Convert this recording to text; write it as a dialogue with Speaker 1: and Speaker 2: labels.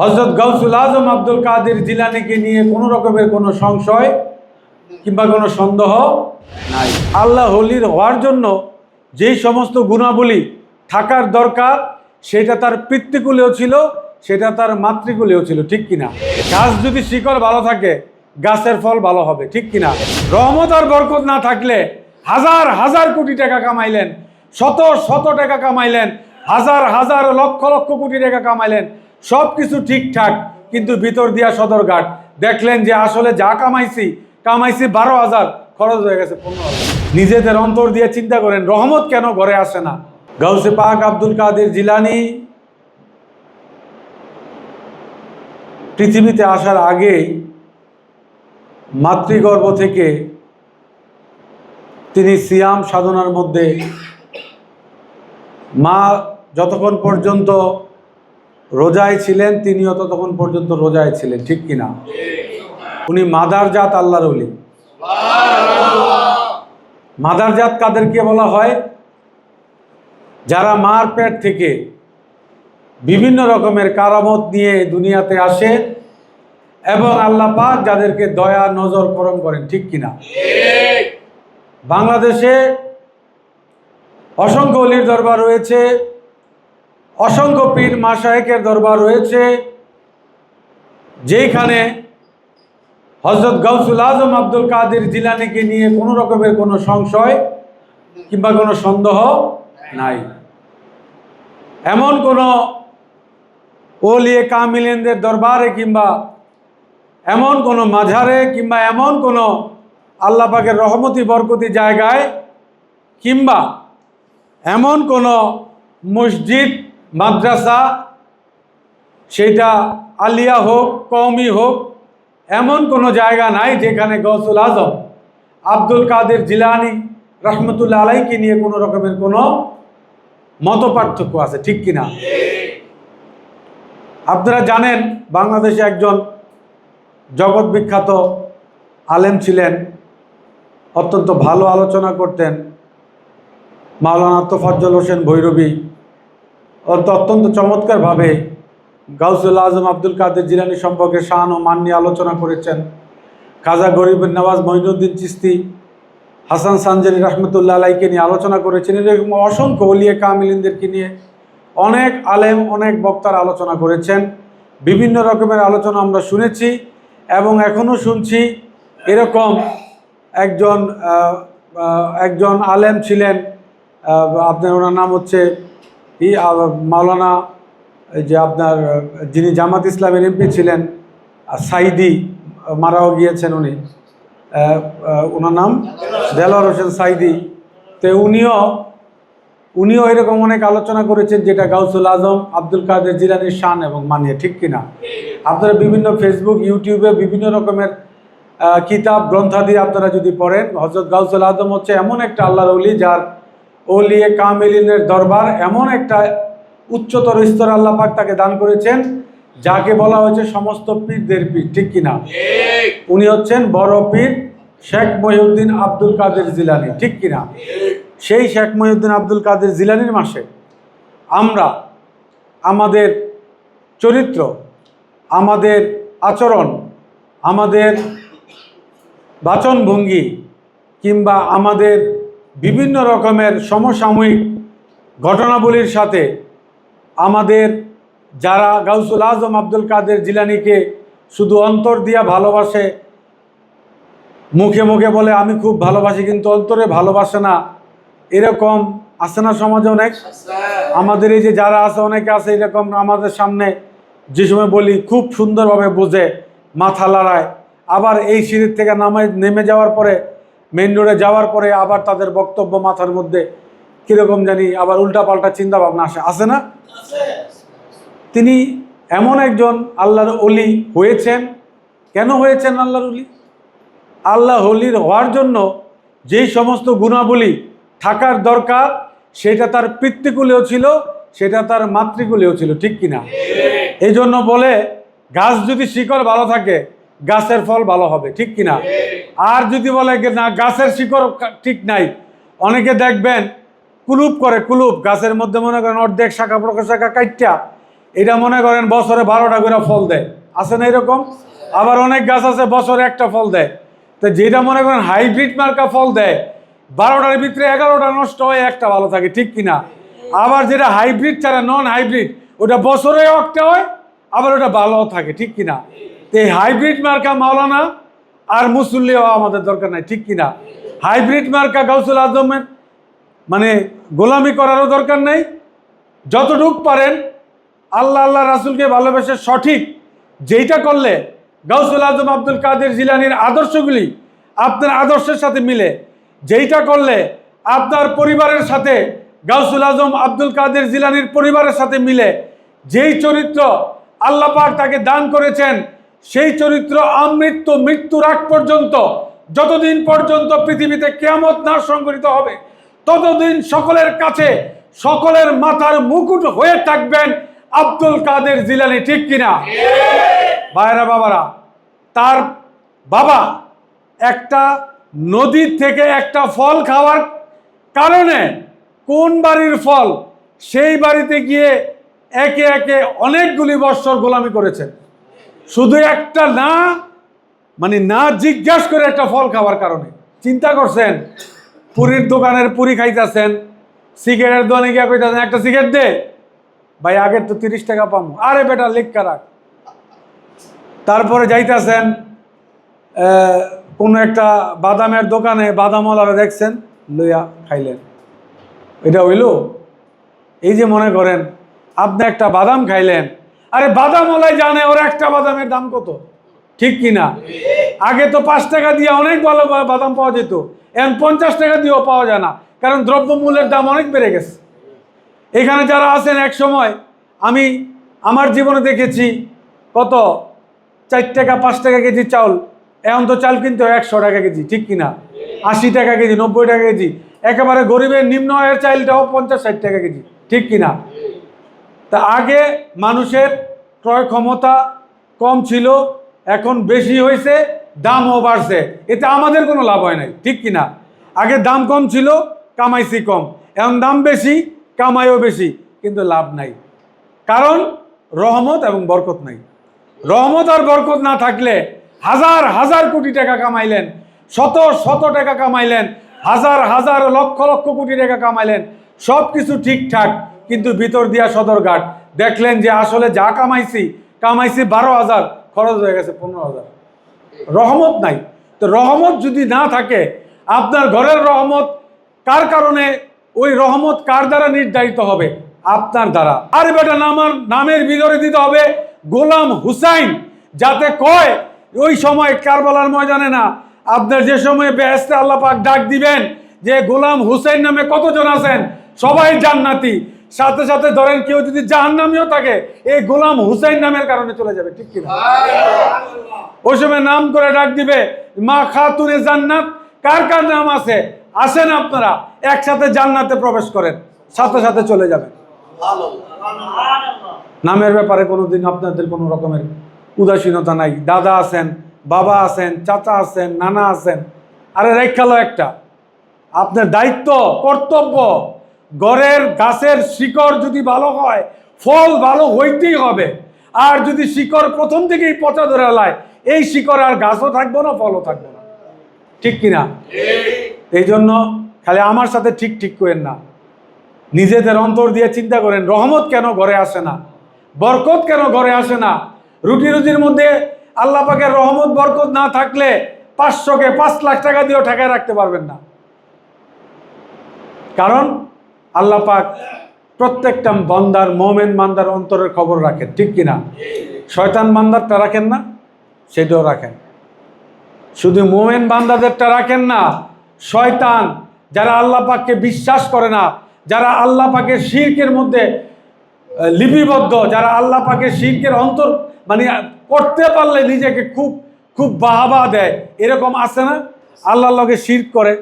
Speaker 1: হজরত গাউসুল আজম আব্দুল কাদের জিলানিকে নিয়ে কোনো রকমের কোনো সংশয় কিংবা কোনো সন্দেহ নাই। আল্লাহ হলির হওয়ার জন্য যেই সমস্ত গুণাবলী থাকার দরকার, সেটা তার পিতৃকুলেও ছিল, সেটা তার মাতৃকুলেও ছিল, ঠিক কিনা? গাছ যদি শিকড় ভালো থাকে, গাছের ফল ভালো হবে, ঠিক কিনা? রহমত আর বরকত না থাকলে হাজার হাজার কোটি টাকা কামাইলেন, শত শত টাকা কামাইলেন, হাজার হাজার লক্ষ লক্ষ কোটি টাকা কামাইলেন সব কিছু ঠিকঠাক, কিন্তু ভিতর দিয়া সদরঘাট। দেখলেন যে আসলে যা কামাইছি কামাইছি বারো হাজার, খরচ হয়ে গেছে পনেরো হাজার। নিজেদের অন্তর দিয়ে চিন্তা করেন, রহমত কেন ঘরে আসে না? গাউসে পাক আব্দুল কাদের জিলানি পৃথিবীতে আসার আগেই মাতৃগর্ভ থেকে তিনি সিয়াম সাধনার মধ্যে মা যতক্ষণ পর্যন্ত রোজায় ছিলেন, তিনিও তো তখন পর্যন্ত রোজায় ছিলেন, ঠিক কিনা উনি মাদার জাত আল্লাহর অলি মাদার জাত কাদেরকে বলা হয়? যারা মার পেট থেকে বিভিন্ন রকমের কারামত নিয়ে দুনিয়াতে আসে এবং আল্লাহ পাক যাদেরকে দয়া, নজর, করম করেন, ঠিক কিনা বাংলাদেশে অসংখ্য অলির দরবার রয়েছে। অসংখ্য পীর মাসায়েকের দরবার রয়েছে যেখানে হজরত গাউসুল আজম আব্দুল কাদের জিলানিকে নিয়ে কোনো রকমের কোনো সংশয় কিংবা কোনো সন্দেহ নাই। এমন কোনো ওলিয়ে কামিলেনদের দরবারে কিংবা এমন কোনো মাঝারে কিংবা এমন কোনো আল্লাহ পাকের রহমতি বরকতি জায়গায় কিংবা এমন কোনো মসজিদ মাদ্রাসা, সেটা আলিয়া হোক, কওমি হোক, এমন কোনো জায়গা নাই যেখানে গৌসুল আজম, আব্দুল কাদের জিলানি রহমতুল্লা আলাইকে নিয়ে কোনো রকমের কোনো মত পার্থক্য আছে, ঠিক কিনা? আপনারা জানেন বাংলাদেশে একজন জগৎ বিখ্যাত আলেম ছিলেন, অত্যন্ত ভালো আলোচনা করতেন, মাওলানা তোফাজ্জল হোসেন ভৈরবী। অত্যন্ত চমৎকারভাবে গাউসুল আজম আব্দুল কাদের জিলানি সম্পর্কে শান ও মান নিয়ে আলোচনা করেছেন। খাজা গরিবের নওয়াজ মঈনুদ্দিন চিস্তি হাসান সানজারি রহমতুল্লাহ আলাইকে নিয়ে আলোচনা করেছেন। এরকম অসংখ্য অলিয়ে কামিলিনদেরকে নিয়ে অনেক আলেম, অনেক বক্তার আলোচনা করেছেন। বিভিন্ন রকমের আলোচনা আমরা শুনেছি এবং এখনও শুনছি এরকম একজন একজন আলেম ছিলেন আপনার ওনার নাম হচ্ছে ই মাওলানা যে আপনার, যিনি জামাত ইসলামের এমপি ছিলেন সাইদি মারাও গিয়েছেন উনি। ওনার নাম দেলোয়ার হোসেন সাইদি। তো উনিও উনিও এরকম অনেক আলোচনা করেছেন, যেটা গাউসুল আজম, আব্দুল কাদের জিলানির শান এবং মানিয়ে, ঠিক কিনা? আপনারা বিভিন্ন ফেসবুক ইউটিউবে বিভিন্ন রকমের কিতাব, গ্রন্থাদি আপনারা যদি পড়েন হজরত গাউসুল আজম হচ্ছে এমন একটা আল্লাহর অলি যার ওলিয়ে কামিলিনের দরবার এমন একটা উচ্চতর স্তর আল্লাহ পাক তাকে দান করেছেন যাকে বলা হয়েছে সমস্ত পীরদের পীর ঠিক কিনা? উনি হচ্ছেন বড় পীর শেখ মহিউদ্দিন আব্দুল কাদের জিলানি ঠিক কিনা? সেই শেখ মহিউদ্দিন আব্দুল কাদের জিলানির মাসে আমরা আমাদের চরিত্র আমাদের আচরণ আমাদের বাচনভঙ্গি কিংবা আমাদের বিভিন্ন রকমের সমসাময়িক ঘটনাবলীর সাথে আমাদের যারা গাউসুল আজম আব্দুল কাদের জিলানিকে শুধু অন্তর দিয়া ভালোবাসে, মুখে মুখে বলে, আমি খুব ভালোবাসি কিন্তু অন্তরে ভালোবাসে না। এরকম আছে না সমাজে অনেক? আমাদের এই যে যারা আছে, অনেকে আছে এরকম আমাদের সামনে যে সময় বলি, খুব সুন্দরভাবে বোঝে, মাথা লড়ায়। আবার এই সিঁড়ির থেকে নামে নেমে যাওয়ার পরে মেন রোডে যাওয়ার পরে আবার তাদের বক্তব্য মাথার মধ্যে কীরকম জানি আবার উল্টাপাল্টা চিন্তা ভাবনা আসে। আছে না? তিনি এমন একজন আল্লাহর অলি হয়েছেন। কেন হয়েছেন আল্লাহর অলি আল্লাহ হলির হওয়ার জন্য যেই সমস্ত গুণাবলী থাকার দরকার, সেটা তার পিতৃকুলেও ছিল, সেটা তার মাতৃকুলেও ছিল, ঠিক কিনা এই জন্য বলে গাছ যদি শিকড় ভালো থাকে, গাছের ফল ভালো হবে, ঠিক কিনা আর যদি বলে না, গাছের শিকড় ঠিক নাই, অনেকে দেখবেন কুলুপ করে, কুলুপ, গাছের মধ্যে মনে করেন অর্ধেক শাখা প্রকাশ শাখা কাইটটা এটা মনে করেন বছরে বারোটা করে ফল দেয়। আছে না এরকম? আবার অনেক গাছ আছে, বছরে একটা ফল দেয়। তো যেটা মনে করেন হাইব্রিড মার্কা ফল দেয়, বারোটার ভিতরে এগারোটা নষ্ট হয়ে একটা ভালো থাকে, ঠিক কিনা? আবার যেটা হাইব্রিড ছাড়া নন হাইব্রিড ওটা বছরে একটা হয়, আবার ওটা ভালো থাকে, ঠিক কিনা? তো এই হাইব্রিড মার্কা মাওলানা আর মুসল্লি হওয়া আমাদের দরকার নাই, ঠিক কিনা? হাইব্রিড মার্কা গাউসুল আজমের মানে গোলামি করারও দরকার নেই। যতটুক পারেন, আল্লাহ আল্লাহ রাসুলকে ভালোবেসে সঠিক যেইটা করলে গাউসুল আজম আব্দুল কাদের জিলানির আদর্শগুলি আপনার আদর্শের সাথে মিলে, যেইটা করলে আপনার পরিবারের সাথে গাউসুল আজম আব্দুল কাদের জিলানির পরিবারের সাথে মিলে, যেই চরিত্র আল্লাহ পাক তাকে দান করেছেন সেই চরিত্র আমৃত্যু, মৃত্যুর আগ পর্যন্ত, যতদিন পর্যন্ত পৃথিবীতে কেয়ামত না সংগঠিত হবে, ততদিন সকলের কাছে, সকলের মাথার মুকুট হয়ে থাকবেন আব্দুল কাদের জিলানি, ঠিক কিনা? ভাইরা বাবারা, তার বাবা একটা নদীর থেকে একটা ফল খাওয়ার কারণে কোন বাড়ির ফল? সেই বাড়িতে গিয়ে একে একে অনেকগুলি বৎসর গোলামি করেছেন। শুধু একটা না মানে না জিজ্ঞাস করে একটা ফল খাওয়ার কারণে। চিন্তা করছেন, পুরীর দোকানের পুরি খাইতেছেন, সিগারেটের দোকানে গিয়ে কইতাছেন, একটা সিগারেট দে, ভাই আগের তো তিরিশ টাকা পাবো আরে বেটা লেখা রাখ। তারপরে যাইতেছেন কোনো একটা বাদামের দোকানে বাদামওয়ালারা দেখছেন, লইয়া খাইলেন। এটা হইল? এই যে মনে করেন, আপনি একটা বাদাম খাইলেন আরে বাদাম বাদামওয়ালাই জানে ওর একটা বাদামের দাম কত? ঠিক কি না আগে তো পাঁচ টাকা দিয়ে অনেক ভালো বাদাম পাওয়া যেত। এখন পঞ্চাশ টাকা দিয়েও পাওয়া যায় না। কারণ দ্রব্যমূল্যের দাম অনেক বেড়ে গেছে। এখানে যারা আছেন এক সময়, আমি আমার জীবনে দেখেছি কত? চার টাকা, পাঁচ টাকা কেজি চাউল। এখন তো চাল কিনতে হয় একশো টাকা কেজি, ঠিক কিনা? আশি টাকা কেজি, নব্বই টাকা কেজি। একেবারে গরিবের নিম্ন আয়ের চাইলটাও পঞ্চাশ, ষাট টাকা কেজি, ঠিক কিনা? তা আগে মানুষের ক্রয় ক্ষমতা কম ছিল, এখন বেশি হয়েছে, দামও বাড়ছে। এতে আমাদের কোনো লাভ হয় নাই, ঠিক কিনা? আগে দাম কম ছিল, কামাইছি কম। এখন দাম বেশি, কামাইও বেশি, কিন্তু লাভ নাই। কারণ রহমত এবং বরকত নাই। রহমত আর বরকত না থাকলে হাজার হাজার কোটি টাকা কামাইলেন, শত শত টাকা কামাইলেন, হাজার হাজার লক্ষ লক্ষ কোটি টাকা কামাইলেন সব কিছু ঠিকঠাক। কিন্তু ভিতর দিয়া সদরঘাট দেখলেন যে আসলে যা কামাইছি কামাইছি বারো হাজার, খরচ হয়ে গেছে পনেরো হাজার। রহমত নাই। তো রহমত যদি না থাকে, আপনার ঘরের রহমত কার কারণে, ওই রহমত কার দ্বারা নির্ধারিত হবে? আপনার দ্বারা। আরে বেটা, নামার, নামের ভিতরে দিতে হবে গোলাম হুসাইন, যাতে কয়, ওই সময় কার কারবালার ময়দানে না, আপনার যে সময় বেহেস্তে আল্লাহ পাক ডাক দিবেন যে গোলাম হুসাইন নামে কতজন আছেন? সবাই জান্নাতি। সাথে সাথে ধরেন কেউ যদি জাহান্নামিও থাকে, এই গোলাম হুসাইন নামের কারণে চলে যাবে, ঠিক কিনা? ওই সময় নাম করে ডাক দিবে, মা খাতুনে জান্নাত, কার কার নাম আছে? আসেন আপনারা, একসাথে জান্নাতে প্রবেশ করেন, সাথে সাথে চলে যাবেন। নামের ব্যাপারে কোনোদিন আপনাদের কোনো রকমের উদাসীনতা নাই। দাদা আছেন, বাবা আছেন, চাচা আছেন, নানা আছেন। আরে রেখালো একটা, আপনার দায়িত্ব, কর্তব্য গড়ের গাছের শিকড় যদি ভালো হয় ফল ভালো হইতেই হবে। আর যদি শিকড় প্রথম থেকেই পচা ধরে লায় এই শিকড় আর গাছও থাকব না ফলও থাকব না। ঠিক কিনা এই জন্য খালি আমার সাথে ঠিক ঠিক করেন না। নিজেদের অন্তর দিয়ে চিন্তা করেন রহমত কেন ঘরে আসে না? বরকত কেন ঘরে আসে না? রুটি রুজির মধ্যে আল্লাহ পাকের রহমত বরকত না থাকলে পাঁচশোকে পাঁচ লাখ টাকা দিয়েও ঠেকায় রাখতে পারবেন না। কারণ আল্লাহ পাক প্রত্যেকটা বন্দার, মোমেন মান্দার অন্তরের খবর রাখেন, ঠিক কিনা? শয়তান বান্দারটা রাখেন না, সেটাও রাখেন। শুধু মোমেন বান্দাদেরটা রাখেন না, শয়তান, যারা আল্লাহ পাককে বিশ্বাস করে না, যারা আল্লাহ পাকের শিরকের মধ্যে লিপিবদ্ধ, যারা আল্লাহ পাকের শিরকের অন্তর মানে করতে পারলে নিজেকে খুব খুব বাহাবা দেয়, এরকম আছে না? আল্লাহর লগে শির্ক করে।